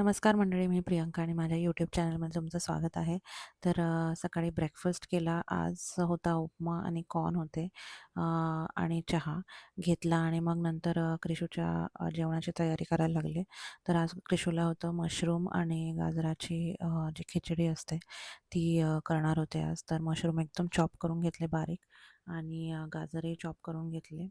नमस्कार मंडळी, मी प्रियंका आणि माझ्या यूट्यूब चॅनलमध्ये तुमचं स्वागत आहे. तर सकाळी ब्रेकफास्ट केला. आज होता उपमा आणि कॉर्न होते आणि चहा घेतला आणि मग नंतर क्रिशूच्या जेवणाची तयारी करायला लागले. तर आज क्रिशूला होतं मशरूम आणि गाजराची जी खिचडी असते ती करणार होते आज. तर मशरूम एकदम चॉप करून घेतले बारीक आणि गाजरही चॉप करून घेतले.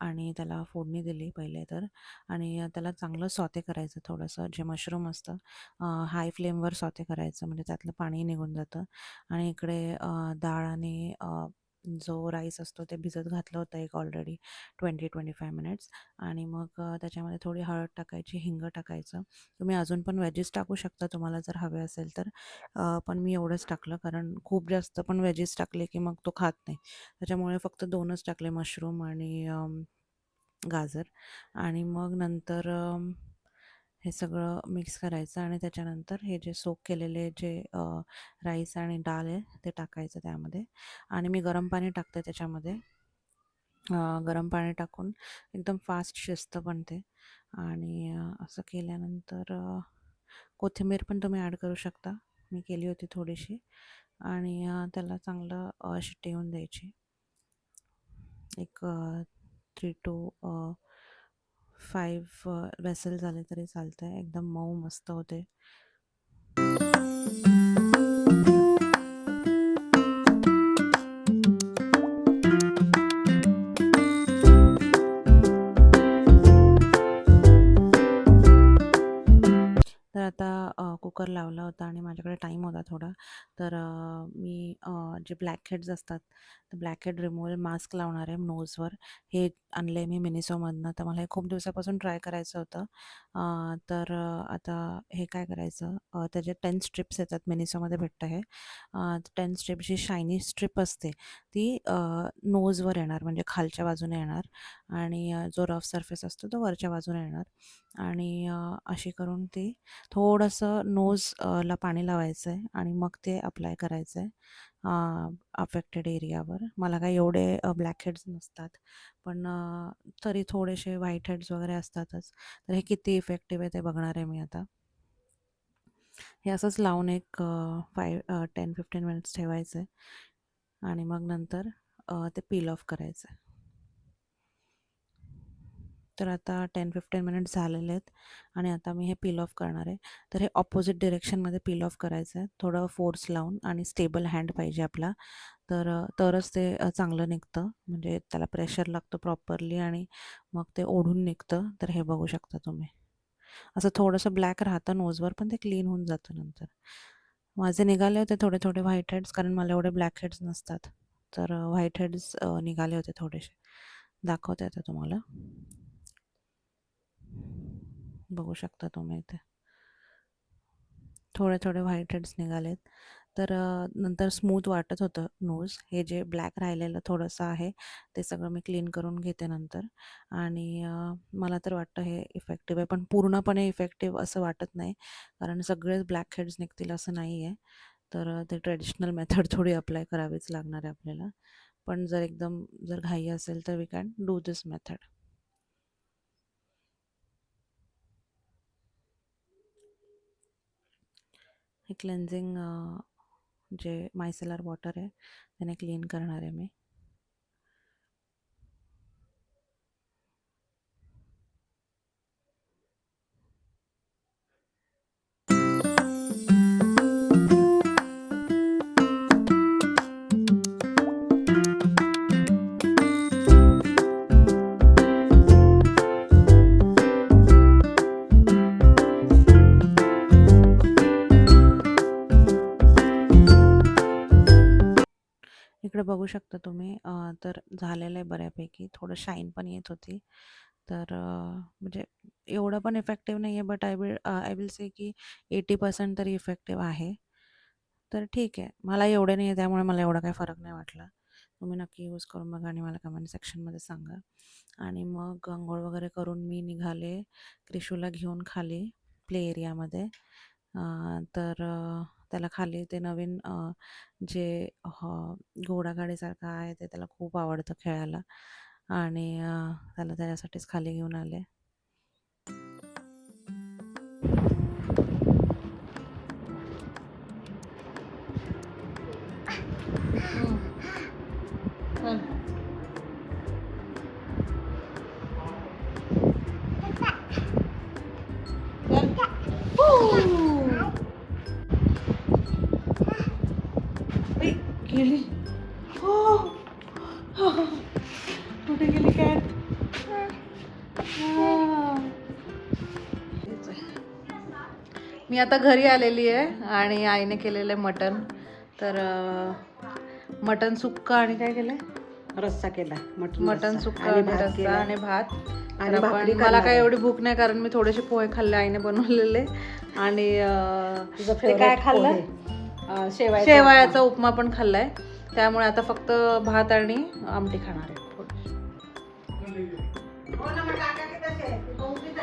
आणि त्याला फोडणी दिली पहिले तर. आणि त्याला चांगलं सॉते करायचं थोडंसं जे मशरूम असतं हाय फ्लेमवर सॉते करायचं म्हणजे त्यातलं पाणी निघून जातं. आणि इकडे डाळ आणि जो राईस असतो ते भिजत घातलं होतं एक already twenty twenty five minutes आणि मग त्याच्यामध्ये थोडी हळद टाकायची हिंग टाकायचं. तुम्ही अजून पण वेजेस टाकू शकता तुम्हाला जर हवे असेल तर. पण मी एवढंच टाकलं कारण खूप जास्त पण वेजेस टाकले की मग तो खात नाही. त्याच्यामुळे फक्त दोनच टाकले मशरूम आणि गाजर आणि मग नंतर हे सगळं मिक्स करायचं आणि त्याच्यानंतर हे जे सोक केलेले जे राईस आणि डाळ आहे ते टाकायचं त्यामध्ये. आणि मी गरम पाणी टाकते त्याच्यामध्ये. गरम पाणी टाकून एकदम फास्ट शिजतं पण ते आणि असं केल्यानंतर कोथिंबीर पण तुम्ही ॲड करू शकता. मी केली होती थोडीशी. आणि त्याला चांगलं अ, शिट्टी येऊन द्यायची. एक थ्री टू फाईव्ह वेसल झाले तरी चालतं आहे एकदम मऊ मस्त होते. कुकर लावला होता आणि माझ्याकडे टाईम होता थोडा. तर मी जे ब्लॅक हेड्स असतात तर ब्लॅक हेड रिमूव्हल मास्क लावणार आहे नोजवर. हे आणलं आहे मी मिनिसोमधनं तर मला हे खूप दिवसापासून ट्राय करायचं होतं. तर आता हे काय करायचं? त्याचे टेन स्ट्रिप्स येतात मिनिसोमध्ये भेटतं हे टेन स्ट्रिप जी शायनी स्ट्रिप असते ती नोजवर येणार म्हणजे खालच्या बाजूने येणार. आणि जो रफ सरफेस असतो तो वरच्या बाजूने येणार. आणि अशी करून ती थोडंसं नोजला ला पाणी लावायचं आहे आणि मग ते अप्लाय करायचं आहे अफेक्टेड एरियावर. मला काही एवढे ब्लॅक हेड्स नसतात पण तरी थोडेसे व्हाईट हेड्स वगैरे असतातच. तर हे किती इफेक्टिव्ह आहे ते बघणार आहे मी आता. हे असंच लावून एक फाय टेन फिफ्टीन मिनिट्स ठेवायचं आहे आणि मग नंतर ते पील ऑफ करायचं आहे तर आता टेन फिफ्टीन मिनिट्स झालेले आहेत आणि आता मी हे पील ऑफ करणार आहे. तर हे ऑपोजिट डिरेक्शनमध्ये पील ऑफ करायचं आहे थोडं फोर्स लावून आणि स्टेबल हँड पाहिजे आपला. तर तरच ते चांगलं निघतं. म्हणजे त्याला प्रेशर लागतं प्रॉपरली आणि मग ते ओढून निघतं. तर हे बघू शकता तुम्ही. असं थोडंसं ब्लॅक राहतं नोजवर पण ते क्लीन होऊन जातं नंतर. माझे निघाले होते थोडे थोडे व्हाईट हेड्स कारण मला एवढे ब्लॅक हेड्स नसतात. तर व्हाईट हेड्स निघाले होते थोडेसे. दाखवते आता तुम्हाला. बघू शकता तुम्ही इथे. थोडे थोडे व्हाईट हेड्स निघालेत. तर नंतर स्मूथ वाटत होतं नोज हे जे ब्लॅक राहिलेलं थोडंसं आहे ते सगळं मी क्लीन करून घेते नंतर. आणि मला तर वाटतं हे इफेक्टिव्ह आहे. पण पूर्णपणे इफेक्टिव्ह असं वाटत नाही. कारण सगळेच ब्लॅक हेड्स निघतील असं नाही आहे तर ते ट्रेडिशनल मेथड थोडी अप्लाय करावीच लागणार आहे आपल्याला. पण जर एकदम जर घाई असेल तर we can do this method हे क्लेन्झिंग जे मायसेलर वॉटर आहे त्याने क्लीन करणार आहे मी. बघू शकता तुम्ही. तर झालेलं आहे बऱ्यापैकी. थोडं शाईन पण येत होती. तर म्हणजे एवढं पण इफेक्टिव्ह नाही आहे but I will I will say की एटी पर्सेंट तरी इफेक्टिव्ह आहे. तर ठीक आहे. मला एवढे नाही आहे त्यामुळे मला एवढा काही फरक नाही वाटला. तुम्ही नक्की यूज करून बघा आणि मला कमेंट सेक्शनमध्ये सांगा. आणि मग अंघोळ वगैरे करून मी निघाले. क्रिशूला घेऊन खाली प्ले एरियामध्ये तर त्याला खाली ते नवीन अ, जे ह घोडागाडीसारखं आहे ते त्याला खूप आवडतं खेळायला. आणि अ, त्याला त्याच्यासाठीच खाली घेऊन आले. मी आता घरी आलेली आहे आणि आईने केलेलं आहे मटण. तर मटण सुक्क आणि काय केलंय? रस्सा केला. मटण मटण. सुक्क आणि आणि भात रस्सा केला. आणि भात. आणि आपण- मला काय. एवढी भूक नाही कारण मी थोडेसे पोहे खाल्ले आईने बनवलेले. आणि काय खाल्लं? शेवायचा शेवायाचा उपमा. पण खाल्लाय. त्यामुळे आता फक्त भात आणि आमटी खाणार आहे.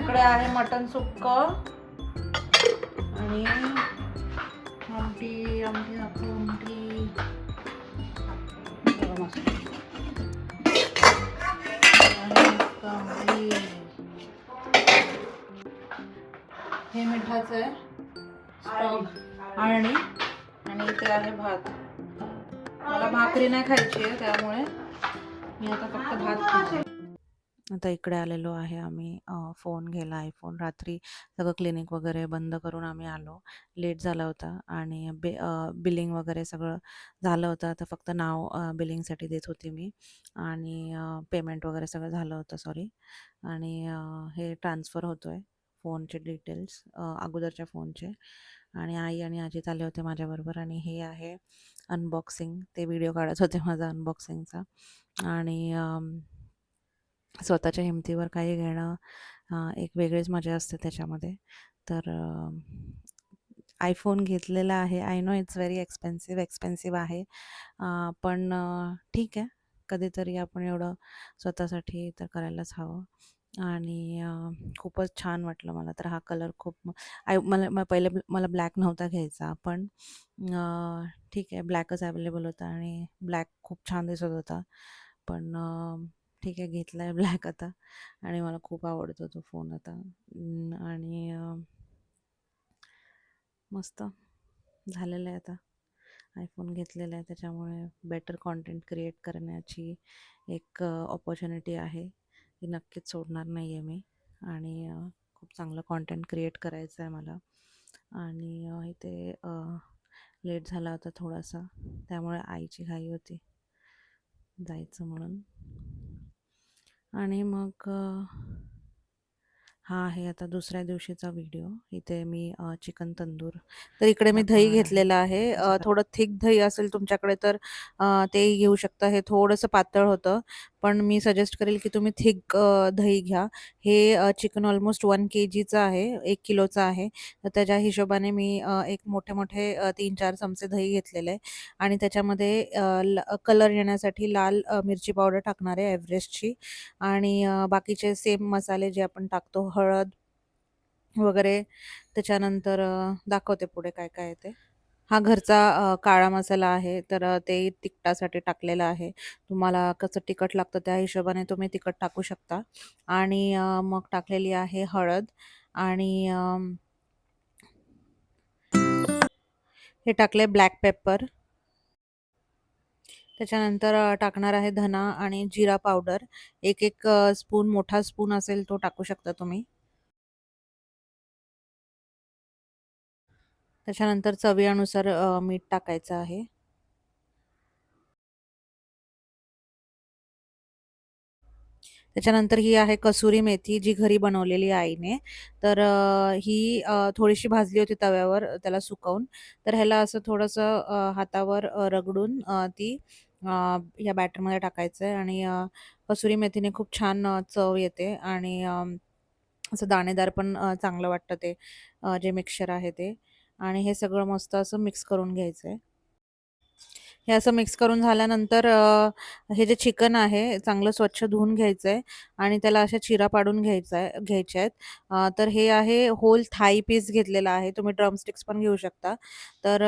इकडे आहे मटन सुक्क. आणि आमटी आमटी दाखव आमटी. गरम. आणि कांदी. हे मिठाचं आहे. स्टॉक. आळणी. आणि इथे आहे भात. मला भाकरी नाही खायची आहे त्यामुळे मी आता फक्त भात खाते आता इकडे आलेलो आहे आम्ही अ, फोन घ्यायला आयफोन रात्री सगळं क्लिनिक वगैरे बंद करून आम्ही आलो. लेट झाला होता आणि बि बिलिंग वगैरे सगळं झालं होतं. आता फक्त नाव अ, बिलिंगसाठी देत होती मी आणि पेमेंट वगैरे सगळं झालं होतं सॉरी आणि अ, हे ट्रान्सफर होतो आहे फोनचे डिटेल्स अगोदरच्या फोनचे. आणि आई आणि आजीत आले होते माझ्याबरोबर आणि हे आहे अनबॉक्सिंग ते व्हिडिओ काढत होते माझा अनबॉक्सिंगचा आणि स्वतःच्या हिमतीवर काही घेणं एक वेगळीच मजा असते त्याच्यामध्ये. तर आयफोन घेतलेला आहे. I know it's very expensive expensive आहे. पण ठीक आहे. कधीतरी आपण एवढं स्वतःसाठी तर करायलाच हवं. आणि खूपच छान वाटलं मला. तर हा कलर खूप आय मला म- पहिले मला ब्लॅक नव्हता घ्यायचा. पण ठीक आहे. ब्लॅकच अवेलेबल होता आणि ब्लॅक खूप छान दिसत होता. पण ठीक आहे घेतला आहे ब्लॅक आता आणि मला खूप आवडतो तो फोन आता. आणि मस्त झालेलं आहे आता. आयफोन घेतलेला आहे त्याच्यामुळे बेटर कॉन्टेंट क्रिएट करण्याची एक ऑपॉर्च्युनिटी आहे. ती नक्कीच सोडणार नाही आहे मी आणि खूप चांगलं कॉन्टेंट क्रिएट करायचं आहे मला. आणि इथे लेट झाला होता थोडासा त्यामुळे आईची घाई होती. जायचं म्हणून. आणि मग हा आहे आता दुसऱ्या दिवशीचा व्हिडिओ. इथे मी अ, चिकन तंदूर. तर इकडे मी दही आहे. घेतलेलं आहे. अ, थोडं थिक दही असेल तुमच्याकडे तर अ, तेही घेऊ शकता. हे थोडंसं पातळ होतं. पण मी सजेस्ट करेल की तुम्ही थिक दही घ्या. हे चिकन ऑलमोस्ट वन के जीचं आहे. एक किलोचं आहे. तर त्याच्या हिशोबाने मी अ, एक मोठे मोठे अ, तीन चार चमचे दही घेतलेले आहे. आणि त्याच्यामध्ये कलर येण्यासाठी लाल अ, मिरची पावडर टाकणार आहे एव्हरेस्टची. आणि अ, बाकीचे सेम मसाले जे आपण टाकतो हळद वगैरे त्याच्यानंतर दाखवते पुढे काय काय ते. हा घरचा काळा मसाला आहे तर ते तिखटासाठी टाकलेला आहे. तुम्हाला कसं तिखट लागतं त्या हिशोबाने तुम्ही तिखट टाकू शकता. आणि मग टाकलेली आहे हळद आणि हे टाकले ब्लॅक पेपर. त्याच्यानंतर टाकणार आहे धना आणि जिरा पावडर. एक एक स्पून मोठा स्पून असेल तो टाकू शकता तुम्ही. त्याच्यानंतर चवीनुसार मीठ टाकायचं आहे. त्याच्यानंतर ही आहे कसुरी मेथी जी घरी बनवलेली आईने. तर ही थोडीशी भाजली होती तव्यावर त्याला सुकवून. तर ह्याला असं थोडंसं हातावर रगडून ती अ, या बॅटरमध्ये टाकायचं आहे आणि अ, कसुरी मेथीने खूप छान अ, चव येते आणि अ, असं दाणेदार पण अ, चांगलं वाटतं ते अ, जे मिक्सचर आहे ते. आणि हे सगळं मस्त असं मिक्स करून घ्यायचं आहे हे असं मिक्स करून झाल्यानंतर हे जे चिकन आहे चांगलं स्वच्छ धुवून घ्यायचं आहे आणि त्याला अशा चिरा पाडून घ्यायचा आहे घ्यायच्या आहेत. तर हे आहे होल थाई पीस घेतलेला आहे. तुम्ही ड्रमस्टिक्स पण घेऊ शकता. तर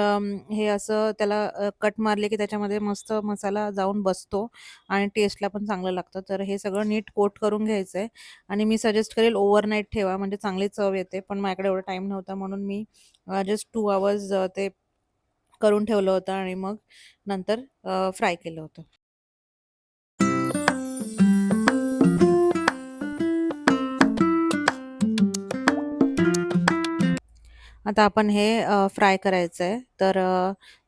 हे असं त्याला कट मारले की त्याच्यामध्ये मस्त मसाला जाऊन बसतो आणि टेस्टला पण चांगलं लागतं. तर हे सगळं नीट कोट करून घ्यायचं आहे आणि मी सजेस्ट करेल ओव्हरनाईट ठेवा. म्हणजे चांगली चव येते. पण माझ्याकडे एवढा टाईम नव्हता म्हणून मी जस्ट टू आवर्स ते करून ठेवलं होतं आणि मग नंतर फ्राय केलं होतं. आता आपण हे फ्राय करायचं आहे तर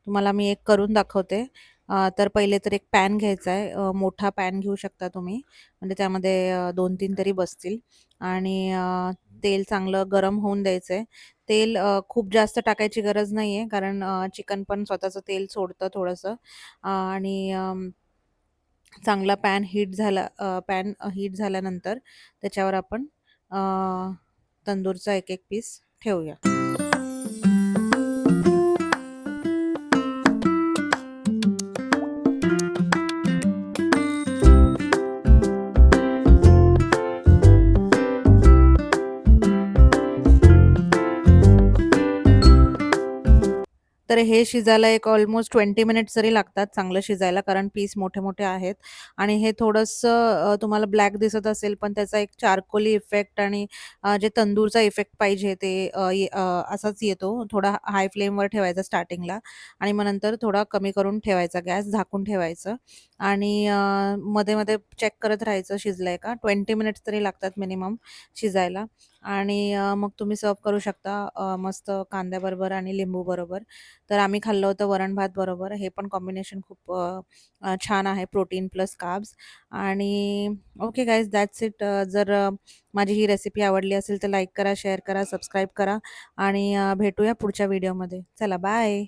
तुम्हाला मी एक करून दाखवते. तर पहिले तर एक पॅन घ्यायचा आहे मोठा पॅन घेऊ शकता तुम्ही. म्हणजे त्यामध्ये दोन तीन तरी बसतील. आणि अ, तेल चांगलं गरम होऊन द्यायचंय. तेल अ, खूप जास्त टाकायची गरज नाही आहे कारण चिकन पण स्वतःचं तेल सोडतं थोडंसं. अ, आणि चांगला पॅन हीट झाला अ, पॅन हीट झाल्यानंतर त्याच्यावर आपण अ, तंदूरचा एक एक पीस ठेवूया. तर हे शिजायला एक ऑलमोस्ट ट्वेंटी मिनिट्स तरी लागतात चांगलं शिजायला कारण पीस मोठे मोठे आहेत. आणि हे थोडंसं तुम्हाला ब्लॅक दिसत असेल पण त्याचा एक चारकोली इफेक्ट आणि जे तंदूरचा इफेक्ट पाहिजे ते असाच येतो. थोडा हाय फ्लेमवर ठेवायचा स्टार्टिंगला आणि मग नंतर थोडा कमी करून ठेवायचा गॅस झाकून ठेवायचं. आणि मध्ये मध्ये चेक करत राहायचं शिजलंय का? ट्वेंटी मिनिट्स तरी लागतात मिनिमम शिजायला. आणि अ, मग तुम्ही सर्व करू शकता अ, मस्त कांद्याबरोबर आणि लिंबूबरोबर. तर आम्ही खाल्लं होतं वरण भात बरोबर. हे पण कॉम्बिनेशन खूप अ, अ, छान आहे प्रोटीन प्लस कार्ब्स आणि ओके गाईज दॅट्स इट. जर अ, माझी ही रेसिपी आवडली असेल तर लाईक करा शेअर करा सबस्क्राईब करा. आणि अ, भेटूया पुढच्या व्हिडिओमध्ये. चला बाय.